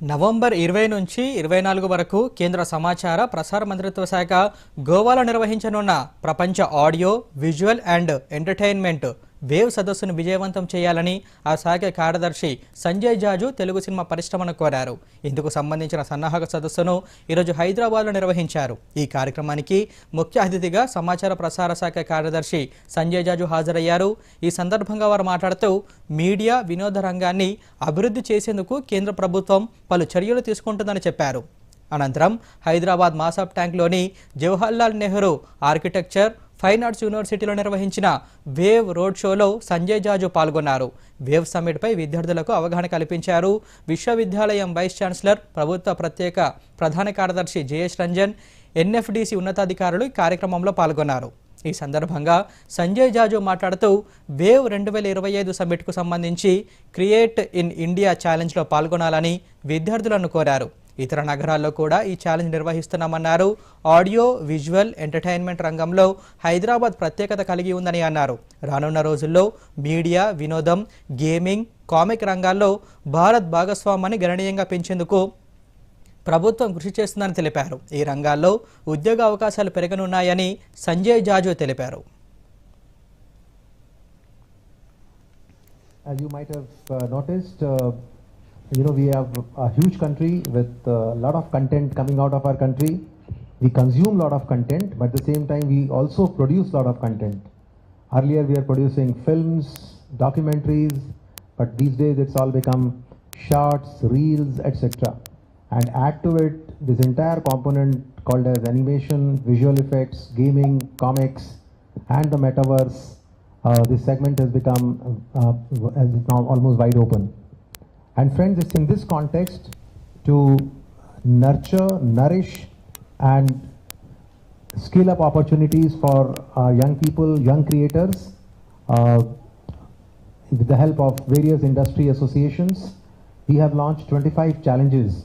November ఇరవై నుంచి ఇరవై నాలుగు వరకు కేంద్ర సమాచార ప్రసార మంత్రిత్వ శాఖ గోవాలో నిర్వహించనున్న ప్రపంచ audio visual and entertainment wave సదస్సును విజయవంతం చేయాలని ఆ శాఖ కార్యదర్శి సంజయ్ జాజు తెలుగు సినిమా పరిశ్రమను కోరారు. ఇందుకు సంబంధించిన సన్నాహక సదస్సును ఈరోజు హైదరాబాద్లో నిర్వహించారు. ఈ కార్యక్రమానికి ముఖ్య అతిథిగా సమాచార ప్రసార శాఖ కార్యదర్శి సంజయ్ జాజు హాజరయ్యారు. ఈ సందర్భంగా వారు మాట్లాడుతూ మీడియా వినోద రంగాన్ని అభివృద్ధి చేసేందుకు కేంద్ర ప్రభుత్వం పలు చర్యలు తీసుకుంటుందని చెప్పారు. అనంతరం Hyderabad Masab ట్యాంక్లోని Jawaharlal Nehru architecture fine arts యూనివర్సిటీలో నిర్వహించిన వేవ్ రోడ్ షోలో సంజయ్ జాజు పాల్గొన్నారు. వేవ్ సమ్మిట్పై విద్యార్థులకు అవగాహన కల్పించారు. విశ్వవిద్యాలయం వైస్ ఛాన్సలర్ ప్రభుత్వ ప్రత్యేక ప్రధాన కార్యదర్శి జేఎస్ రంజన్ ఎన్ఎఫ్డిసి ఉన్నతాధికారులు ఈ కార్యక్రమంలో పాల్గొన్నారు. ఈ సందర్భంగా సంజయ్ జాజు మాట్లాడుతూ వేవ్ రెండు వేల ఇరవై ఐదు సమ్మిట్కు సంబంధించి క్రియేట్ ఇన్ ఇండియా ఛాలెంజ్లో పాల్గొనాలని విద్యార్థులను కోరారు. ఇతర నగరాల్లో కూడా ఈ ఛాలెంజ్ నిర్వహిస్తున్నామన్నారు. ఆడియో విజువల్ ఎంటర్టైన్మెంట్ రంగంలో హైదరాబాద్ ప్రత్యేకత కలిగి ఉందని అన్నారు. రానున్న రోజుల్లో మీడియా వినోదం గేమింగ్ కామిక్ రంగాల్లో భారత్ భాగస్వామ్యాన్ని గణనీయంగా పెంచేందుకు ప్రభుత్వం కృషి చేస్తుందని తెలిపారు. ఈ రంగాల్లో ఉద్యోగ అవకాశాలు పెరగనున్నాయని సంజయ్ జాజు తెలిపారు. As you might have uh, noticed, uh, you know, we have a huge country with a lot of content coming out of our country. We consume a lot of content, but at the same time, we also produce a lot of content. Earlier, we are producing films, documentaries, but these days it's all become shorts, reels, etc. And add to it this entire component called as animation, visual effects, gaming, comics, and the metaverse uh, this segment has become uh, uh, now almost wide open. And friends, it's in this context to nurture, nourish, and scale up opportunities for our young people, young creators, uh, with the help of various industry associations. We have launched 25 challenges